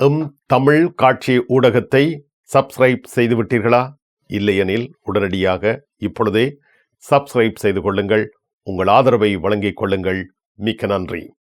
M Tamil காட்சி ஊடகத்தை subscribe செய்துவிட்டீர்களா? இல்லையெனில் உடனடியாக இப்பொழுதே சப்ஸ்கிரைப் செய்து கொள்ளுங்கள். உங்கள் ஆதரவை வழங்கிக் கொள்ளுங்கள். மிக்க நன்றி.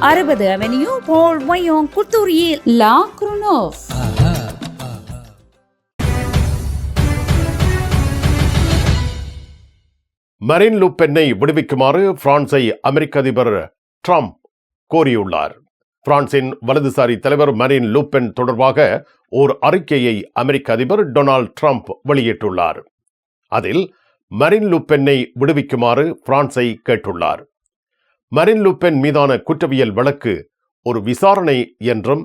அறுபது அவென்யூ போல் மயோங் குத்தூரியில் லா குருனோவ். மரின் லுப்பெண்ணை விடுவிக்குமாறு பிரான்சை அமெரிக்க அதிபர் ட்ரம்ப் கோரியுள்ளார். பிரான்சின் வலதுசாரி தலைவர் மரின் லூப்பென் தொடர்பாக ஓர் அறிக்கையை அமெரிக்க அதிபர் டொனால்ட் ட்ரம்ப் வெளியிட்டுள்ளார். அதில் மரின் லுப்பெண்ணை விடுவிக்குமாறு பிரான்சை கேட்டுள்ளார். மரின் லுப்பென் மீதான குற்றவியல் வழக்கு ஒரு விசாரணை என்றும்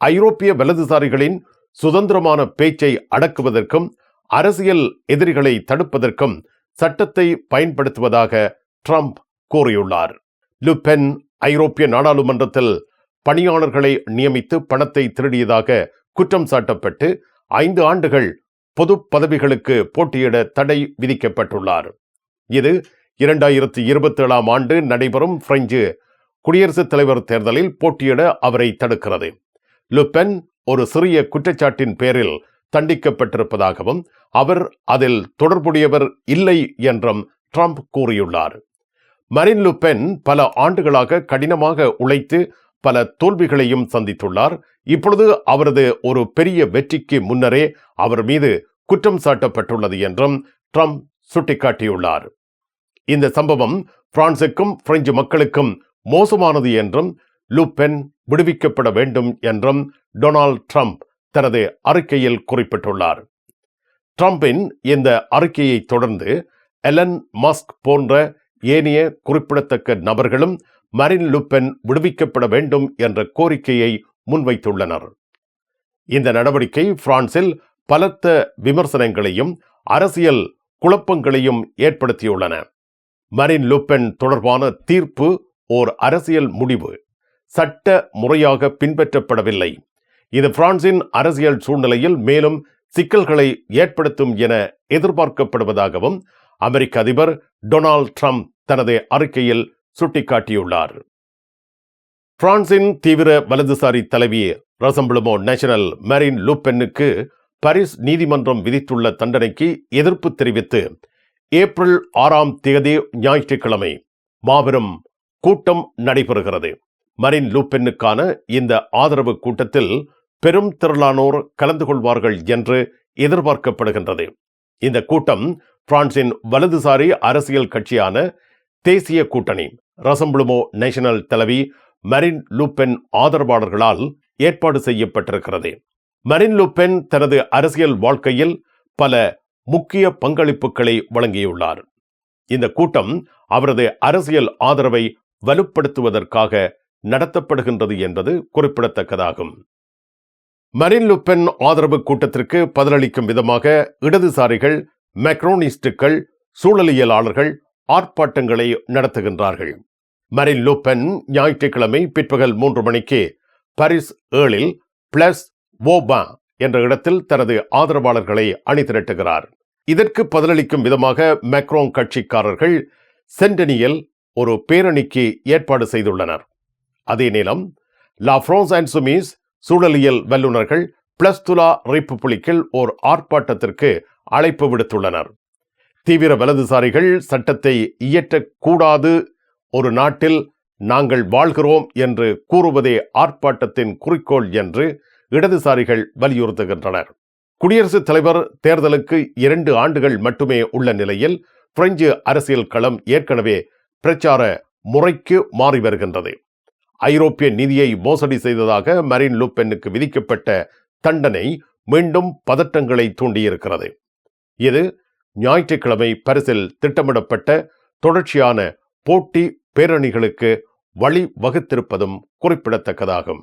ஐரோப்பிய வலதுசாரிகளின் சுதந்திரமான பேச்சை அடக்குவதற்கும் அரசியல் எதிரிகளை தடுப்பதற்கும் சட்டத்தை பயன்படுத்துவதாக ட்ரம்ப் கூறியுள்ளார். லுப்பென் ஐரோப்பிய நாடாளுமன்றத்தில் பணியாளர்களை நியமித்து பணத்தை திருடியதாக குற்றம் சாட்டப்பட்டு ஐந்து ஆண்டுகள் பொது பதவிகளுக்கு போட்டியிட தடை விதிக்கப்பட்டுள்ளார். இது இரண்டாயிரத்தி இருபத்தி ஏழாம் ஆண்டு நடைபெறும் பிரெஞ்சு குடியரசுத் தலைவர் தேர்தலில் போட்டியிட அவரை தடுக்கிறது. லுபென் ஒரு சிறிய குற்றச்சாட்டின் பேரில் தண்டிக்கப்பட்டிருப்பதாகவும் அவர் அதில் தொடர்புடையவர் இல்லை என்றும் ட்ரம்ப் கூறியுள்ளார். மரின் லுபென் பல ஆண்டுகளாக கடினமாக உழைத்து பல தோல்விகளையும் சந்தித்துள்ளார். இப்பொழுது அவரது ஒரு பெரிய வெற்றிக்கு முன்னரே அவர் மீது குற்றம் சாட்டப்பட்டுள்ளது என்றும் ட்ரம்ப் சுட்டிக்காட்டியுள்ளார். இந்த சம்பவம் பிரான்சுக்கும் பிரெஞ்சு மக்களுக்கும் மோசமானது என்றும் லூபென் விடுவிக்கப்பட வேண்டும் என்றும் டொனால்ட் ட்ரம்ப் தனது அறிக்கையில் குறிப்பிட்டுள்ளார். ட்ரம்பின் இந்த அறிக்கையை தொடர்ந்து எலன் மஸ்க் போன்ற ஏனைய குறிப்பிடத்தக்க நபர்களும் மரின் லுப்பென் விடுவிக்கப்பட வேண்டும் என்ற கோரிக்கையை முன்வைத்துள்ளனர். இந்த நடவடிக்கை பிரான்சில் பலத்த விமர்சனங்களையும் அரசியல் குழப்பங்களையும் ஏற்படுத்தியுள்ளன. மரின் லுப்பென் தொடர்பான தீர்ப்பு ஓர் அரசியல் முடிவு. சட்ட முறையாக பின்பற்றப்படவில்லை. இது பிரான்சின் அரசியல் சூழ்நிலையில் மேலும் சிக்கல்களை ஏற்படுத்தும் என எதிர்பார்க்கப்படுவதாகவும் அமெரிக்க அதிபர் டொனால்ட் ட்ரம்ப் தனது அறிக்கையில் சுட்டிக்காட்டியுள்ளார். பிரான்சின் தீவிர வலதுசாரி தலைவி ரசம்பிளமோ நேஷனல் மரின் லூப்பென்னுக்கு பாரிஸ் நீதிமன்றம் விதித்துள்ள தண்டனைக்கு எதிர்ப்பு தெரிவித்து ஏப்ரல் ஆறாம் தேதி ஞாயிற்றுக்கிழமை மாபெரும் கூட்டம் நடைபெறுகிறது. மரின் லூப்பென்னுக்கான இந்த ஆதரவு கூட்டத்தில் பெரும் திரளானோர் கலந்து கொள்வார்கள் என்று எதிர்பார்க்கப்படுகின்றது. இந்த கூட்டம் பிரான்சின் வலதுசாரி அரசியல் கட்சியான தேசிய கூட்டணி ரசம்புளுமோ நேஷனல் தலைவி மரின் லூப்பென் ஆதரவாளர்களால் ஏற்பாடு செய்யப்பட்டிருக்கிறது. மரின் லூப்பென் தனது அரசியல் வாழ்க்கையில் பல முக்கிய பங்களிப்புகளை வழங்கியுள்ளார். இந்த கூட்டம் அவரது அரசியல் ஆதரவை வலுப்படுத்துவதற்காக நடத்தப்படுகின்றது என்பது குறிப்பிடத்தக்கதாகும். மரின் லுப்பென் ஆதரவு கூட்டத்திற்கு பதிலளிக்கும் விதமாக இடதுசாரிகள் மெக்ரோனிஸ்டுகள் சூழலியலாளர்கள் ஆர்ப்பாட்டங்களை நடத்துகின்றார்கள். மரின் லுப்பென் ஞாயிற்றுக்கிழமை பிற்பகல் மூன்று மணிக்கு பாரிஸ் ஏழில் பிளஸ் ஓபா என்ற இடத்தில் தனது ஆதரவாளர்களை அணிதிரட்டுகிறார். இதற்கு பதிலளிக்கும் விதமாக மேக்ரோங் கட்சிக்காரர்கள் சென்டனியில் ஒரு பேரணிக்கு ஏற்பாடு செய்துள்ளனர். அதே நேரம் லா பிரான்ஸ் அண்ட் சுமிஸ் சூழலியல் வல்லுநர்கள் பிளஸ் துலா ரிப்பப்ளிக்கில் ஓர் ஆர்ப்பாட்டத்திற்கு அழைப்பு விடுத்துள்ளனர். தீவிர வலதுசாரிகள் சட்டத்தை இயற்றக்கூடாது ஒரு நாட்டில் நாங்கள் வாழ்கிறோம் என்று கூறுவதே ஆர்ப்பாட்டத்தின் குறிக்கோள் என்று இடதுசாரிகள் வலியுறுத்துகின்றனர். குடியரசுத் தலைவர் தேர்தலுக்கு இரண்டு ஆண்டுகள் மட்டுமே உள்ள நிலையில் பிரெஞ்சு அரசியல் களம் ஏற்கனவே பிரச்சார முறைக்கு மாறி வருகின்றது. ஐரோப்பிய நிதியை மோசடி செய்ததாக மரின் லூப்பென்னுக்கு விதிக்கப்பட்ட தண்டனை மீண்டும் பதட்டங்களை தூண்டியிருக்கிறது. இது ஞாயிற்றுக்கிழமை பரிசில் திட்டமிடப்பட்ட தொடர்ச்சியான போட்டி பேரணிகளுக்கு வழி வகுத்திருப்பதும் குறிப்பிடத்தக்கதாகும்.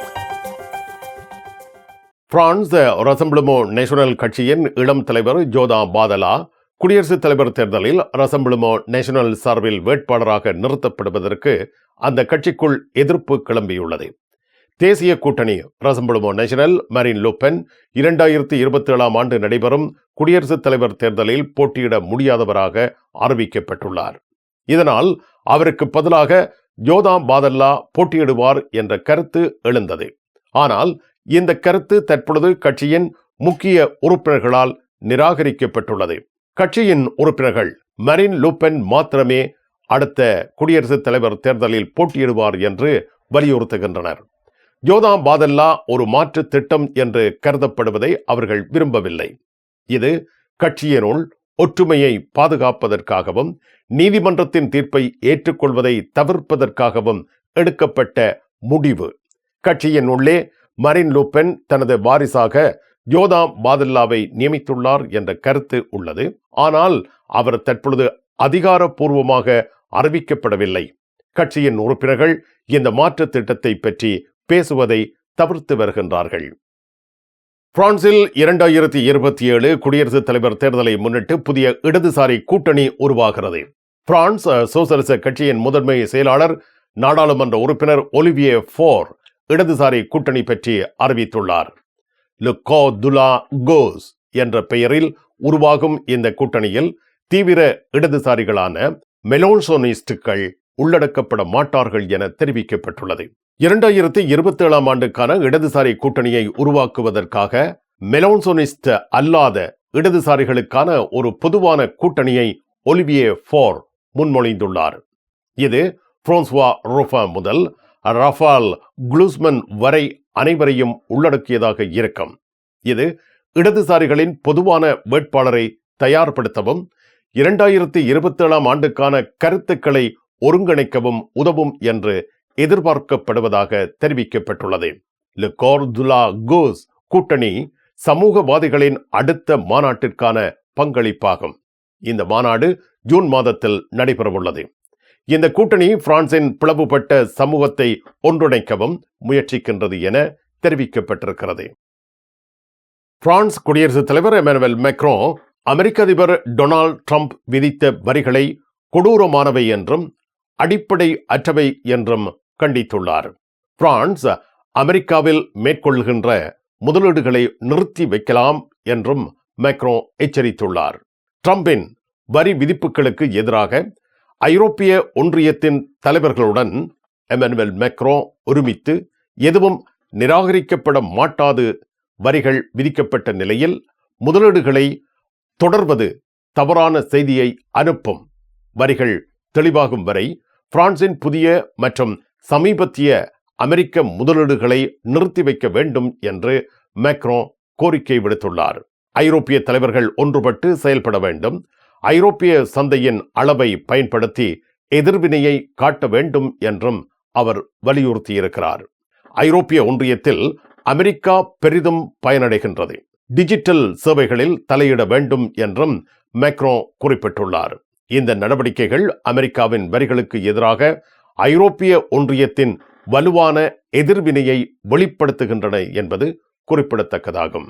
பிரான்ஸ் ரசம்பிளுமோ நேஷனல் கட்சியின் இளம் தலைவர் ஜோதா பாதலா குடியரசுத் தலைவர் தேர்தலில் ரசம்பிளுமோ நேஷனல் சார்பில் வேட்பாளராக நிறுத்தப்படுவதற்கு அந்த கட்சிக்குள் எதிர்ப்பு கிளம்பியுள்ளது. தேசிய கூட்டணி ரசம்பிளுமோ நேஷனல் மரின் லூப்பென் இரண்டாயிரத்தி இருபத்தி ஏழாம் ஆண்டு நடைபெறும் குடியரசுத் தலைவர் தேர்தலில் போட்டியிட முடியாதவராக அறிவிக்கப்பட்டுள்ளார். இதனால் அவருக்கு பதிலாக ஜோதா பாதல்லா போட்டியிடுவார் என்ற கருத்து எழுந்தது. ஆனால் இந்த கருத்து தற்பொழுது கட்சியின் முக்கிய உறுப்பினர்களால் நிராகரிக்கப்பட்டுள்ளது. கட்சியின் உறுப்பினர்கள் மரின் லூப்பென் மாத்திரமே அடுத்த குடியரசுத் தலைவர் தேர்தலில் போட்டியிடுவார் என்று வலியுறுத்துகின்றனர். ஜோதா பாதல்லா ஒரு மாற்று திட்டம் என்று கருதப்படுவதை அவர்கள் விரும்பவில்லை. இது கட்சியினுள் ஒற்றுமையை பாதுகாப்பதற்காகவும் நீதிமன்றத்தின் தீர்ப்பை ஏற்றுக்கொள்வதை தவிர்ப்பதற்காகவும் எடுக்கப்பட்ட முடிவு. கட்சியின் உள்ளே மரின் லூப்பென் தனது வாரிசாக ஜோதா பாதுல்லாவை நியமித்துள்ளார் என்ற கருத்து உள்ளது. ஆனால் அவர் தற்பொழுது அதிகாரப்பூர்வமாக அறிவிக்கப்படவில்லை. கட்சியின் உறுப்பினர்கள் இந்த மாற்று திட்டத்தை பற்றி பேசுவதை தவிர்த்து வருகின்றார்கள். பிரான்சில் இரண்டாயிரத்தி இருபத்தி ஏழு குடியரசுத் தலைவர் தேர்தலை முன்னிட்டு புதிய இடதுசாரி கூட்டணி உருவாகிறது. பிரான்ஸ் சோசலிச கட்சியின் முதன்மை செயலாளர் நாடாளுமன்ற உறுப்பினர் ஒலிவியே ஃபோர் இடதுசாரி கூட்டணி பற்றி அறிவித்துள்ளார். லுகோ துலா கோஸ் என்ற பெயரில் உருவாகும் இந்த கூட்டணியில் தீவிர இடதுசாரிகளான மெலோன்சோனிஸ்டுகள் உள்ளடக்கப்பட மாட்டார்கள் என தெரிவிக்கப்பட்டுள்ளது. இரண்டாயிரத்தி இருபத்தி ஏழாம் ஆண்டுக்கான இடதுசாரி கூட்டணியை உருவாக்குவதற்காக மெலோன்சோனிஸ்ட் அல்லாத இடதுசாரிகளுக்கான ஒரு பொதுவான கூட்டணியை ஒலிவியே ஃபோர் முன்மொழிந்துள்ளார். இது பிரான்சுவா ரோஃபா முதல் ரஃபால் குளூஸ்மன் வரை அனைவரையும் உள்ளடக்கியதாக இருக்கும். இது இடதுசாரிகளின் பொதுவான வேட்பாளரை தயார்படுத்தவும் இரண்டாயிரத்தி இருபத்தேழாம் ஆண்டுக்கான கருத்துக்களை ஒருங்கிணைக்கவும் உதவும் என்று எதிர்பார்க்கப்படுவதாக தெரிவிக்கப்பட்டுள்ளது. லுகோர்துலா கோஸ் கூட்டணி சமூகவாதிகளின் அடுத்த மாநாட்டிற்கான பங்களிப்பாகும். இந்த மாநாடு ஜூன் மாதத்தில் நடைபெறவுள்ளது. இந்த கூட்டணி பிரான்சின் பிளவுபட்ட சமூகத்தை ஒன்றிணைக்கவும் முயற்சிக்கின்றது என தெரிவிக்கப்பட்டிருக்கிறது. பிரான்ஸ் குடியரசுத் தலைவர் எமனுவல் மெக்ரோ அமெரிக்க அதிபர் டொனால்ட் ட்ரம்ப் விதித்த வரிகளை கொடூரமானவை என்றும் அடிப்படை அற்றவை என்றும் கண்டித்துள்ளார். பிரான்ஸ் அமெரிக்காவில் மேற்கொள்கின்ற முதலீடுகளை நிறுத்தி வைக்கலாம் என்றும் மெக்ரோ எச்சரித்துள்ளார். ட்ரம்பின் வரி விதிப்புகளுக்கு எதிராக ஐரோப்பிய ஒன்றியத்தின் தலைவர்களுடன் எமனுவல் மெக்ரோ ஒருமித்து எதுவும் நிராகரிக்கப்பட மாட்டாது வரிகள் விதிக்கப்பட்ட நிலையில் முதலீடுகளை தொடர்வது தவறான செய்தியை அனுப்பும். வரிகள் தெளிவாகும் வரை பிரான்சின் புதிய மற்றும் சமீபத்திய அமெரிக்க முதலீடுகளை நிறுத்தி வைக்க வேண்டும் என்று மேக்ரோ கோரிக்கை விடுத்துள்ளார். ஐரோப்பிய தலைவர்கள் ஒன்றுபட்டு செயல்பட வேண்டும். ஐரோப்பிய சந்தையின் அளவை பயன்படுத்தி எதிர்வினையை காட்ட வேண்டும் என்றும் அவர் வலியுறுத்தியிருக்கிறார். ஐரோப்பிய ஒன்றியத்தில் அமெரிக்கா பெரிதும் பயனடைகின்றது. டிஜிட்டல் சேவைகளில் தலையிட வேண்டும் என்றும் மேக்ரோ குறிப்பிட்டுள்ளார். இந்த நடவடிக்கைகள் அமெரிக்காவின் வரிகளுக்கு எதிராக ஐரோப்பிய ஒன்றியத்தின் வலுவான எதிர்வினையை வெளிப்படுத்துகின்றன என்பது குறிப்பிடத்தக்கதாகும்.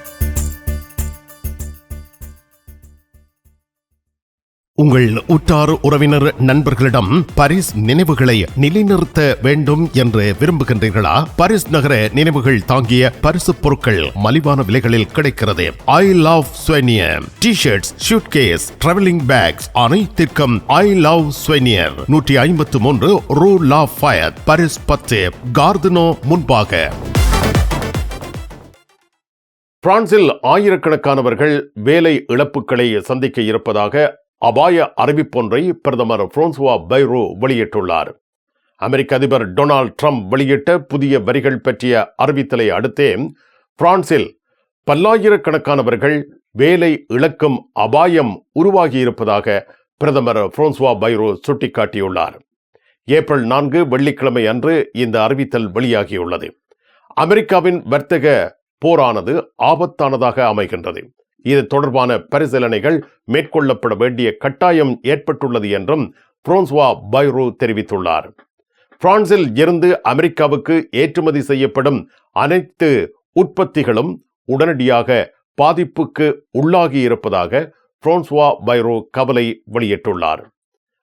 உங்கள் உற்றார் உறவினர் நண்பர்களிடம் பரிஸ் நினைவுகளை நிலைநிறுத்த வேண்டும் என்று விரும்புகின்றீர்களா? பரிஸ் நகர நினைவுகள் தாங்கிய பரிசு பொருட்கள் மலிவான விலைகளில் கிடைக்கிறது. I love souvenir T shirts suitcase travelling bags அனைத்திற்கும் ஐ லவ் ஸ்வெனியர் நூற்றி ஐம்பத்து மூன்று ரூ லா ஃபயர் பரிஸ் பத்து கார்தனோ முன்பாக. பிரான்சில் ஆயிரக்கணக்கானவர்கள் வேலை இழப்புகளை சந்திக்க இருப்பதாக அபாய அறிவிப்பொன்றை பிரதமர் பிரான்சுவா பைரோ வெளியிட்டுள்ளார். அமெரிக்க அதிபர் டொனால்ட் ட்ரம்ப் வெளியிட்ட புதிய வரிகள் பற்றிய அறிவித்தலை அடுத்தே பிரான்சில் பல்லாயிரக்கணக்கானவர்கள் வேலை இழக்கும் அபாயம் உருவாகியிருப்பதாக பிரதமர் பிரான்சுவா பைரோ சுட்டிக்காட்டியுள்ளார். ஏப்ரல் நான்கு வெள்ளிக்கிழமை அன்று இந்த அறிவித்தல் வெளியாகியுள்ளது. அமெரிக்காவின் வர்த்தக போரானது ஆபத்தானதாக அமைகின்றது. இது தொடர்பான பரிசீலனைகள் மேற்கொள்ளப்பட வேண்டிய கட்டாயம் ஏற்பட்டுள்ளது என்றும் புரோன்ஸ்வா பைரோ தெரிவித்துள்ளார். பிரான்சில் இருந்து அமெரிக்காவுக்கு ஏற்றுமதி செய்யப்படும் அனைத்து உற்பத்திகளும் உடனடியாக பாதிப்புக்கு உள்ளாகி இருப்பதாக பிரான்சுவா பைரோ கவலை வெளியிட்டுள்ளார்.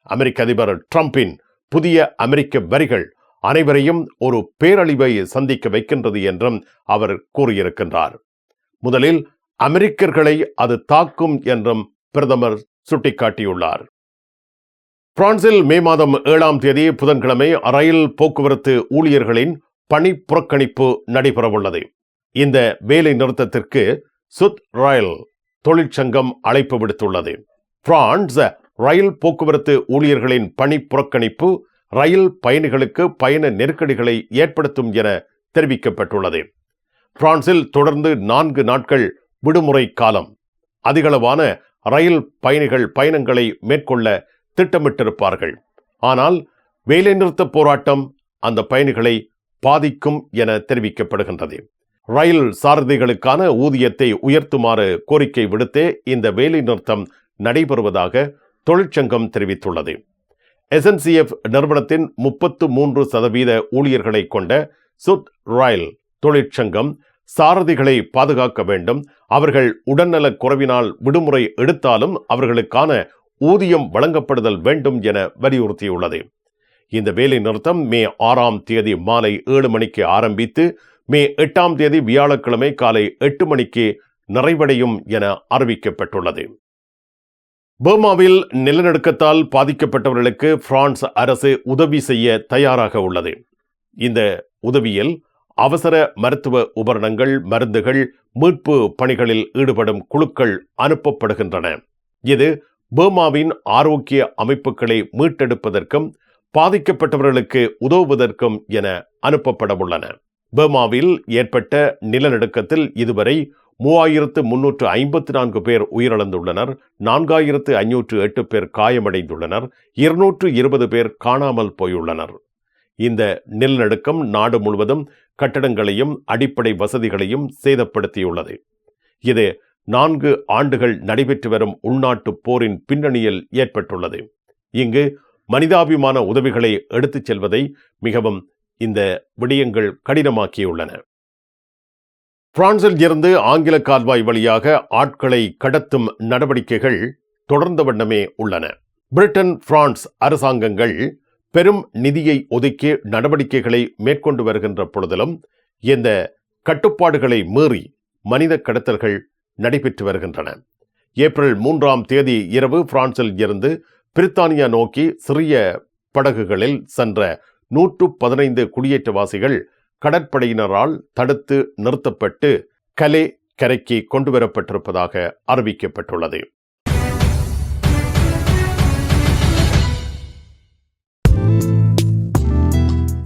அமெரிக்க அதிபர் டிரம்பின் புதிய அமெரிக்க வரிகள் அனைவரையும் ஒரு பேரழிவை சந்திக்க வைக்கின்றது என்றும் அவர் கூறியிருக்கின்றார். முதலில் அமெரிக்கர்களை அது தாக்கும் என்றும் பிரதமர் சுட்டிக்காட்டியுள்ளார். பிரான்சில் மே மாதம் ஏழாம் தேதி புதன்கிழமை ரயில் போக்குவரத்து ஊழியர்களின் பணி புறக்கணிப்பு நடைபெறவுள்ளது. இந்த வேலை நிறுத்தத்திற்கு சுத் ரயில் தொழிற்சங்கம் அழைப்பு விடுத்துள்ளது. பிரான்ஸ் ரயில் போக்குவரத்து ஊழியர்களின் பணி புறக்கணிப்பு ரயில் பயணிகளுக்கு பயண நெருக்கடிகளை ஏற்படுத்தும் என தெரிவிக்கப்பட்டுள்ளது. பிரான்சில் தொடர்ந்து நான்கு நாட்கள் விடுமுறை காலம். அதிகளவான ரயில் பயணிகள் பயணங்களை மேற்கொள்ள திட்டமிட்டிருப்பார்கள். ஆனால் வேலைநிறுத்த போராட்டம் அந்த பயணிகளை பாதிக்கும் என தெரிவிக்கப்படுகின்றது. ரயில் சாரதிகளுக்கான ஊதியத்தை உயர்த்துமாறு கோரிக்கை விடுத்தே இந்த வேலைநிறுத்தம் நடைபெறுவதாக தொழிற்சங்கம் தெரிவித்துள்ளது. எஸ்என்சிஎஃப் நிறுவனத்தின் முப்பத்து மூன்று சதவீத ஊழியர்களை கொண்ட சுத் ராயல் தொழிற்சங்கம் சாரதிகளை பாதுகாக்க வேண்டும். அவர்கள் உடல்நலக் குறைவினால் விடுமுறை எடுத்தாலும் அவர்களுக்கான ஊதியம் வழங்கப்படுதல் வேண்டும் என வலியுறுத்தியுள்ளது. இந்த வேலை நிறுத்தம் மே ஆறாம் தேதி மாலை ஏழு மணிக்கு ஆரம்பித்து மே எட்டாம் தேதி வியாழக்கிழமை காலை எட்டு மணிக்கு நிறைவடையும் என அறிவிக்கப்பட்டுள்ளது. பர்மாவில் நிலநடுக்கத்தால் பாதிக்கப்பட்டவர்களுக்கு பிரான்ஸ் அரசு உதவி செய்ய தயாராக உள்ளது. இந்த உதவியில் அவசர மருத்துவ உபகரணங்கள் மருந்துகள் மீட்பு பணிகளில் ஈடுபடும் குழுக்கள் அனுப்பப்படுகின்றன. இது பர்மாவின் ஆரோக்கிய அமைப்புகளை மீட்டெடுப்பதற்கும் பாதிக்கப்பட்டவர்களுக்கு உதவுவதற்கும் என அனுப்பப்பட உள்ளன பர்மாவில் ஏற்பட்ட நிலநடுக்கத்தில் இதுவரை மூவாயிரத்து முன்னூற்று ஐம்பத்தி நான்கு பேர் உயிரிழந்துள்ளனர் நான்காயிரத்து ஐநூற்று எட்டு பேர் காயமடைந்துள்ளனர் இருநூற்று இருபது பேர் காணாமல் போயுள்ளனர். இந்த நிலநடுக்கம் நாடு முழுவதும் கட்டடங்களையும் அடிப்படை வசதிகளையும் சேதப்படுத்தியுள்ளது. இது நான்கு ஆண்டுகள் நடைபெற்று வரும் உள்நாட்டு போரின் பின்னணியில் ஏற்பட்டுள்ளது. இங்கு மனிதாபிமான உதவிகளை எடுத்துச் செல்வதை மிகவும் இந்த விடயங்கள் கடினமாக்கியுள்ளன. பிரான்சில் இருந்து ஆங்கில கால்வாய் வழியாக ஆட்களை கடத்தும் நடவடிக்கைகள் தொடர்ந்த வண்ணமே உள்ளன. பிரிட்டன் பிரான்ஸ் அரசாங்கங்கள் பெரும் நிதியை ஒதுக்கி நடவடிக்கைகளை மேற்கொண்டு வருகின்ற பொழுதிலும் இந்த கட்டுப்பாடுகளை மீறி மனித கடத்தல்கள் நடைபெற்று வருகின்றன. ஏப்ரல் மூன்றாம் தேதி இரவு பிரான்சில் இருந்து பிரித்தானியா நோக்கி சிறிய படகுகளில் சென்ற நூற்று பதினைந்து குடியேற்றவாசிகள் கடற்படையினரால் தடுத்து நிறுத்தப்பட்டு கலே கரைக்கு கொண்டுவரப்பட்டிருப்பதாக அறிவிக்கப்பட்டுள்ளது.